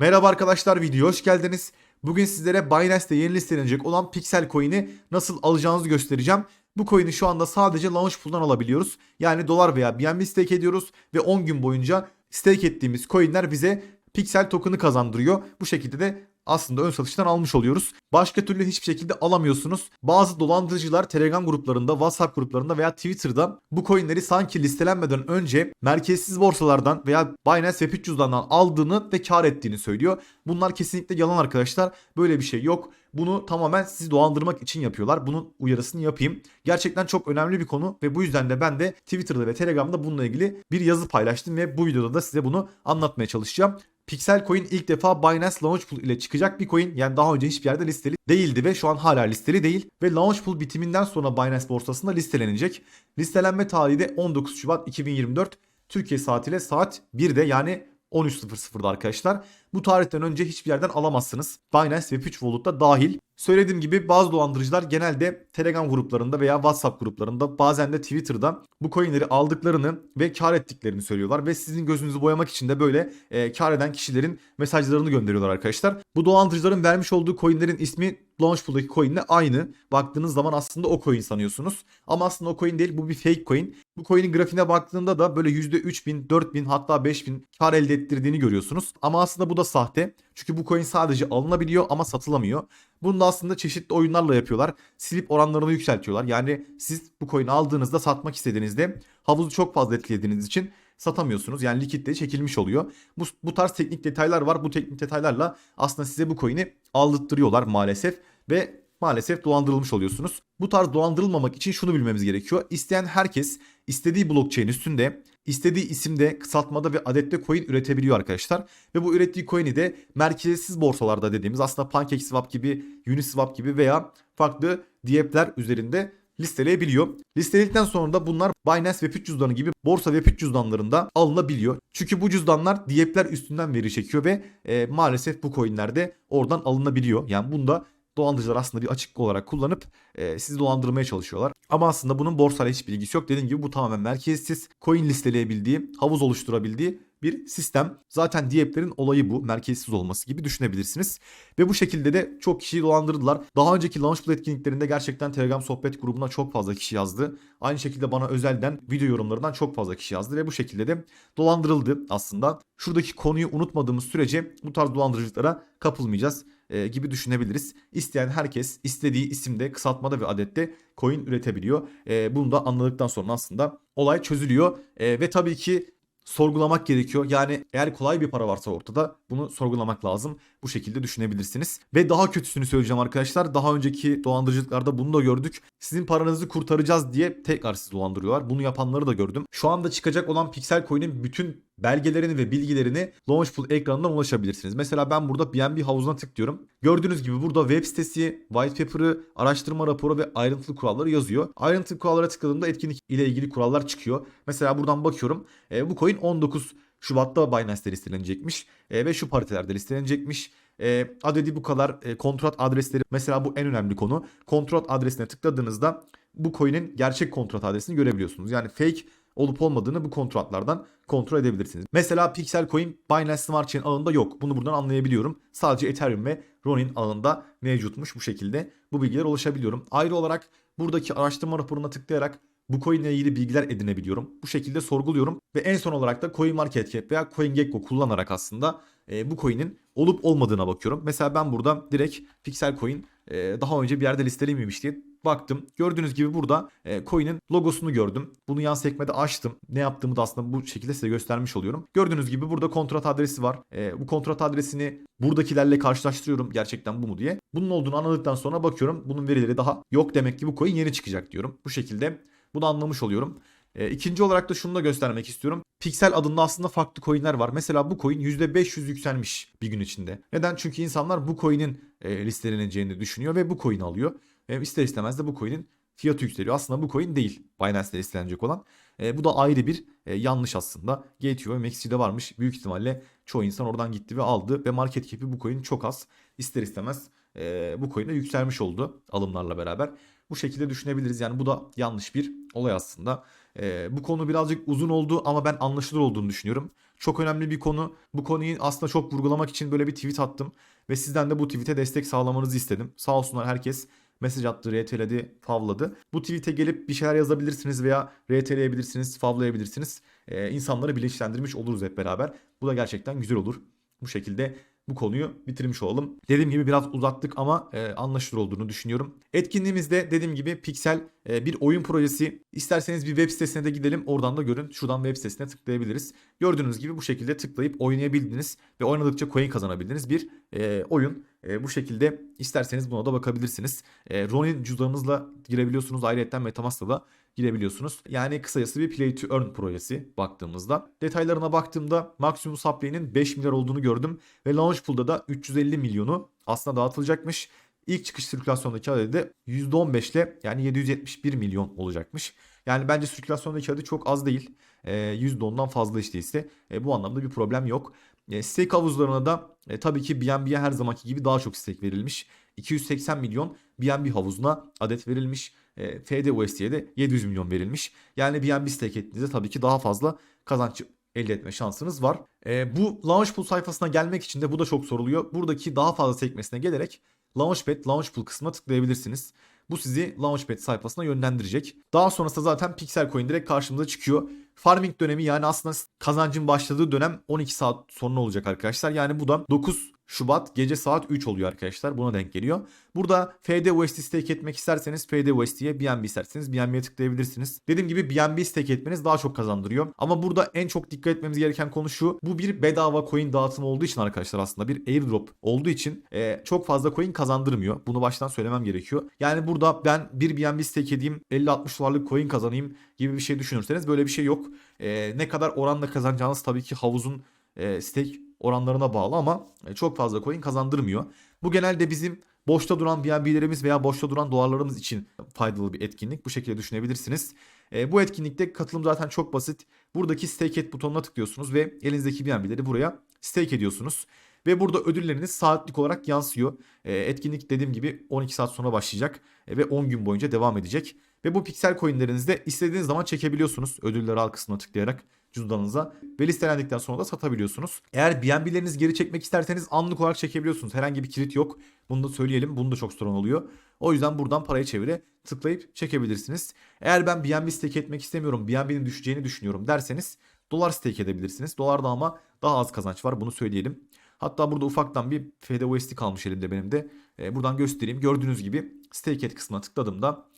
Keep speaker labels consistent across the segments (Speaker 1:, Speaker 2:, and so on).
Speaker 1: Merhaba arkadaşlar videoya hoş geldiniz. Bugün sizlere Binance'te yeni listelenecek olan Pixel Coin'i nasıl alacağınızı göstereceğim. Bu coin'i şu anda sadece Launchpool'dan alabiliyoruz. Yani dolar veya BNB stake ediyoruz ve 10 gün boyunca stake ettiğimiz coin'ler bize Pixel token'ı kazandırıyor. Bu şekilde de aslında ön satıştan almış oluyoruz. Başka türlü hiçbir şekilde alamıyorsunuz. Bazı dolandırıcılar Telegram gruplarında, WhatsApp gruplarında veya Twitter'da bu coinleri sanki listelenmeden önce merkezsiz borsalardan veya Binance Web 300'dan aldığını ve kar ettiğini söylüyor. Bunlar kesinlikle yalan arkadaşlar. Böyle bir şey yok. Bunu tamamen sizi dolandırmak için yapıyorlar. Bunun uyarısını yapayım. Gerçekten çok önemli bir konu ve bu yüzden de ben de Twitter'da ve Telegram'da bununla ilgili bir yazı paylaştım ve bu videoda da size bunu anlatmaya çalışacağım. Pixel Coin ilk defa Binance Launchpool ile çıkacak bir coin. Yani daha önce hiçbir yerde listeli değildi ve şu an hala listeli değil. Ve Launchpool bitiminden sonra Binance borsasında listelenecek. Listelenme tarihi de 19 Şubat 2024. Türkiye saatiyle saat 1'de yani 13.00'da arkadaşlar. Bu tarihten önce hiçbir yerden alamazsınız. Binance Web 3 Wallet'ta dahil. Söylediğim gibi bazı dolandırıcılar genelde Telegram gruplarında veya WhatsApp gruplarında bazen de Twitter'da bu coinleri aldıklarını ve kar ettiklerini söylüyorlar. Ve sizin gözünüzü boyamak için de böyle e, kar eden kişilerin mesajlarını gönderiyorlar arkadaşlar. Bu dolandırıcıların vermiş olduğu coinlerin ismi Launchpool'daki coin'le aynı. Baktığınız zaman aslında o coin sanıyorsunuz. Ama aslında o coin değil bu bir fake coin. Bu coin'in grafiğine baktığında da böyle %3000, 4000 hatta 5000 kar elde ettirdiğini görüyorsunuz. Ama aslında bu da sahte. Çünkü bu coin sadece alınabiliyor ama satılamıyor. Bunu da aslında çeşitli oyunlarla yapıyorlar. Silip oranlarını yükseltiyorlar. Yani siz bu coin'i aldığınızda satmak istediğinizde havuzu çok fazla etkilediğiniz için satamıyorsunuz. Yani likitliği çekilmiş oluyor. Bu, bu tarz teknik detaylar var. Bu teknik detaylarla aslında size bu coin'i aldırtıyorlar maalesef ve maalesef dolandırılmış oluyorsunuz. Bu tarz dolandırılmamak için şunu bilmemiz gerekiyor. İsteyen herkes istediği blockchain üstünde istediği isimde, kısaltmada ve adette coin üretebiliyor arkadaşlar. Ve bu ürettiği coin'i de merkezsiz borsalarda dediğimiz aslında PancakeSwap gibi, Uniswap gibi veya farklı diyepler üzerinde listeleyebiliyor. Listeledikten sonra da bunlar Binance Web 3 cüzdanı gibi borsa Web 3 cüzdanlarında alınabiliyor. Çünkü bu cüzdanlar diyepler üstünden veri çekiyor ve e, maalesef bu coinler de oradan alınabiliyor. Yani bunda dolandırıcılar aslında bir açık olarak kullanıp e, sizi dolandırmaya çalışıyorlar. Ama aslında bunun borsayla hiçbir ilgisi yok. Dediğim gibi bu tamamen merkezsiz, coin listeleyebildiği, havuz oluşturabildiği bir sistem. Zaten diyeplerin olayı bu. Merkezsiz olması gibi düşünebilirsiniz. Ve bu şekilde de çok kişiyi dolandırdılar. Daha önceki Launchpool etkinliklerinde gerçekten Telegram sohbet grubuna çok fazla kişi yazdı. Aynı şekilde bana özelden video yorumlarından çok fazla kişi yazdı ve bu şekilde de dolandırıldı aslında. Şuradaki konuyu unutmadığımız sürece bu tarz dolandırıcılıklara kapılmayacağız e, gibi düşünebiliriz. İsteyen herkes istediği isimde, kısaltmada ve adette coin üretebiliyor. E, bunu da anladıktan sonra aslında olay çözülüyor. E, ve tabii ki sorgulamak gerekiyor. Yani eğer kolay bir para varsa ortada bunu sorgulamak lazım. Bu şekilde düşünebilirsiniz. Ve daha kötüsünü söyleyeceğim arkadaşlar. Daha önceki dolandırıcılıklarda bunu da gördük. Sizin paranızı kurtaracağız diye tekrar sizi dolandırıyorlar. Bunu yapanları da gördüm. Şu anda çıkacak olan Pixel Coin'in bütün belgelerini ve bilgilerini Launchpool ekranından ulaşabilirsiniz. Mesela ben burada BNB havuzuna tıklıyorum. Gördüğünüz gibi burada web sitesi, white paper'ı, araştırma raporu ve ayrıntılı kuralları yazıyor. Ayrıntılı kurallara tıkladığımda etkinlik ile ilgili kurallar çıkıyor. Mesela buradan bakıyorum. E, bu coin 19 Şubat'ta Binance'de listelenecekmiş e, ve şu paritelerde listelenecekmiş. E, adedi bu kadar e, kontrat adresleri mesela bu en önemli konu. Kontrat adresine tıkladığınızda bu coin'in gerçek kontrat adresini görebiliyorsunuz. Yani fake olup olmadığını bu kontratlardan kontrol edebilirsiniz. Mesela Pixel Coin Binance Smart Chain ağında yok. Bunu buradan anlayabiliyorum. Sadece Ethereum ve Ronin ağında mevcutmuş bu şekilde. Bu bilgiler ulaşabiliyorum. Ayrı olarak buradaki araştırma raporuna tıklayarak bu coin ile ilgili bilgiler edinebiliyorum. Bu şekilde sorguluyorum ve en son olarak da CoinMarketCap veya CoinGecko kullanarak aslında e, bu coin'in olup olmadığına bakıyorum. Mesela ben burada direkt Pixel Coin e, daha önce bir yerde listeliymiş diye baktım. Gördüğünüz gibi burada e, coin'in logosunu gördüm. Bunu yan sekmede açtım. Ne yaptığımı da aslında bu şekilde size göstermiş oluyorum. Gördüğünüz gibi burada kontrat adresi var. E, bu kontrat adresini buradakilerle karşılaştırıyorum gerçekten bu mu diye. Bunun olduğunu anladıktan sonra bakıyorum bunun verileri daha yok demek ki bu coin yeni çıkacak diyorum. Bu şekilde bunu anlamış oluyorum. E, ikinci olarak da şunu da göstermek istiyorum. Pixel adında aslında farklı coinler var. Mesela bu coin %500 yükselmiş bir gün içinde. Neden? Çünkü insanlar bu coin'in e, listeleneceğini düşünüyor ve bu coin'i alıyor. E, ister istemez de bu coin'in fiyatı yükseliyor. Aslında bu coin değil Binance'de listelenecek olan. E, bu da ayrı bir e, yanlış aslında. Gateway ve Maxi'de varmış. Büyük ihtimalle çoğu insan oradan gitti ve aldı. Ve market cap'i bu coin çok az. İster istemez e, bu coin de yükselmiş oldu alımlarla beraber. Bu şekilde düşünebiliriz. Yani bu da yanlış bir olay aslında. E, bu konu birazcık uzun oldu ama ben anlaşılır olduğunu düşünüyorum. Çok önemli bir konu. Bu konuyu aslında çok vurgulamak için böyle bir tweet attım. Ve sizden de bu tweet'e destek sağlamanızı istedim. Sağ olsunlar herkes mesaj attı, RT'ledi, favladı. Bu tweet'e gelip bir şeyler yazabilirsiniz veya RT'leyebilirsiniz, favlayabilirsiniz. Ee, insanları bilinçlendirmiş oluruz hep beraber. Bu da gerçekten güzel olur. Bu şekilde bu konuyu bitirmiş olalım. Dediğim gibi biraz uzattık ama e, anlaşılır olduğunu düşünüyorum. Etkinliğimizde dediğim gibi Pixel e, bir oyun projesi. İsterseniz bir web sitesine de gidelim. Oradan da görün. Şuradan web sitesine tıklayabiliriz. Gördüğünüz gibi bu şekilde tıklayıp oynayabildiniz ve oynadıkça coin kazanabildiğiniz bir e, oyun. E, bu şekilde isterseniz buna da bakabilirsiniz. E, Ronin cüzdanınızla girebiliyorsunuz. Ayrıca Metamask'la da girebiliyorsunuz. Yani kısacası bir play to earn projesi baktığımızda. Detaylarına baktığımda maksimum supply'nin 5 milyar olduğunu gördüm ve launch pool'da da 350 milyonu aslında dağıtılacakmış. İlk çıkış sirkülasyondaki adedi de %15 ile yani 771 milyon olacakmış. Yani bence sirkülasyondaki adedi çok az değil. E, %10'dan fazla işte ise e, bu anlamda bir problem yok. E, stake havuzlarına da e, tabii ki BNB'ye her zamanki gibi daha çok stake verilmiş. 280 milyon BNB havuzuna adet verilmiş. E, FDUSD'ye de 700 milyon verilmiş. Yani BNB stake ettiğinizde tabii ki daha fazla kazanç elde etme şansınız var. E, bu Launchpool sayfasına gelmek için de bu da çok soruluyor. Buradaki daha fazla sekmesine gelerek Launchpad, Launchpool kısmına tıklayabilirsiniz. Bu sizi Launchpad sayfasına yönlendirecek. Daha sonrasında zaten Pixel Coin direkt karşımıza çıkıyor. Farming dönemi yani aslında kazancın başladığı dönem 12 saat sonra olacak arkadaşlar. Yani bu da 9 Şubat gece saat 3 oluyor arkadaşlar. Buna denk geliyor. Burada FDUSD stake etmek isterseniz FDUSD'ye BNB isterseniz BNB'ye tıklayabilirsiniz. Dediğim gibi BNB stake etmeniz daha çok kazandırıyor. Ama burada en çok dikkat etmemiz gereken konu şu. Bu bir bedava coin dağıtımı olduğu için arkadaşlar aslında bir airdrop olduğu için e, çok fazla coin kazandırmıyor. Bunu baştan söylemem gerekiyor. Yani burada ben bir BNB stake edeyim 50-60 dolarlık coin kazanayım gibi bir şey düşünürseniz böyle bir şey yok. E, ne kadar oranla kazanacağınız tabii ki havuzun e, stake oranlarına bağlı ama e, çok fazla coin kazandırmıyor. Bu genelde bizim boşta duran BNB'lerimiz veya boşta duran dolarlarımız için faydalı bir etkinlik. Bu şekilde düşünebilirsiniz. E, bu etkinlikte katılım zaten çok basit. Buradaki stake et butonuna tıklıyorsunuz ve elinizdeki BNB'leri buraya stake ediyorsunuz. Ve burada ödülleriniz saatlik olarak yansıyor. E, etkinlik dediğim gibi 12 saat sonra başlayacak e, ve 10 gün boyunca devam edecek. Ve bu piksel coinlerinizi de istediğiniz zaman çekebiliyorsunuz. Ödüller al kısmına tıklayarak cüzdanınıza ve listelendikten sonra da satabiliyorsunuz. Eğer BNB'lerinizi geri çekmek isterseniz anlık olarak çekebiliyorsunuz. Herhangi bir kilit yok. Bunu da söyleyelim. Bunu da çok sorun oluyor. O yüzden buradan parayı çevire tıklayıp çekebilirsiniz. Eğer ben BNB stake etmek istemiyorum, BNB'nin düşeceğini düşünüyorum derseniz dolar stake edebilirsiniz. Dolarda ama daha az kazanç var bunu söyleyelim. Hatta burada ufaktan bir FDUSD kalmış elimde benim de. Ee, buradan göstereyim. Gördüğünüz gibi stake et kısmına tıkladığımda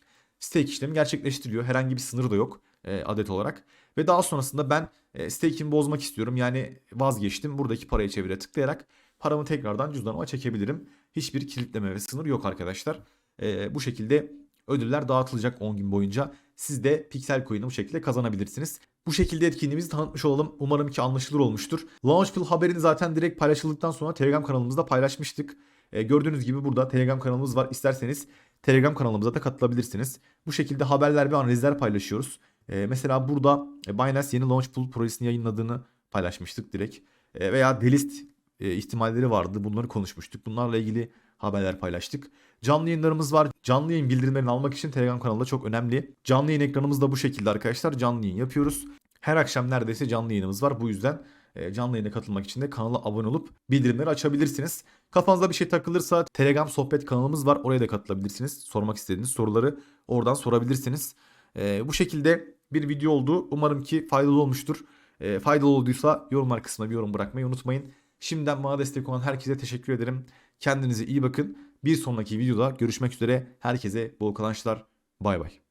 Speaker 1: stake işlemi gerçekleştiriyor. Herhangi bir sınır da yok e, adet olarak. Ve daha sonrasında ben e, stake'imi bozmak istiyorum. Yani vazgeçtim. Buradaki parayı çevire tıklayarak paramı tekrardan cüzdanıma çekebilirim. Hiçbir kilitleme ve sınır yok arkadaşlar. E, bu şekilde ödüller dağıtılacak 10 gün boyunca. Siz de Pixel Coin'i bu şekilde kazanabilirsiniz. Bu şekilde etkinliğimizi tanıtmış olalım. Umarım ki anlaşılır olmuştur. Launchpool haberini zaten direkt paylaşıldıktan sonra Telegram kanalımızda paylaşmıştık. E, gördüğünüz gibi burada Telegram kanalımız var. İsterseniz Telegram kanalımıza da katılabilirsiniz. Bu şekilde haberler ve analizler paylaşıyoruz. E, mesela burada e, Binance yeni Launchpool projesini yayınladığını paylaşmıştık direkt. E, veya delist e, ihtimalleri vardı. Bunları konuşmuştuk. Bunlarla ilgili haberler paylaştık. Canlı yayınlarımız var. Canlı yayın bildirimlerini almak için Telegram kanalında çok önemli. Canlı yayın ekranımız da bu şekilde arkadaşlar. Canlı yayın yapıyoruz. Her akşam neredeyse canlı yayınımız var. Bu yüzden e, canlı yayına katılmak için de kanala abone olup bildirimleri açabilirsiniz. Kafanızda bir şey takılırsa Telegram sohbet kanalımız var. Oraya da katılabilirsiniz. Sormak istediğiniz soruları oradan sorabilirsiniz. E, bu şekilde bir video oldu. Umarım ki faydalı olmuştur. E, faydalı olduysa yorumlar kısmına bir yorum bırakmayı unutmayın. Şimdiden bana destek olan herkese teşekkür ederim. Kendinize iyi bakın. Bir sonraki videoda görüşmek üzere. Herkese bol kazançlar. Bay bay.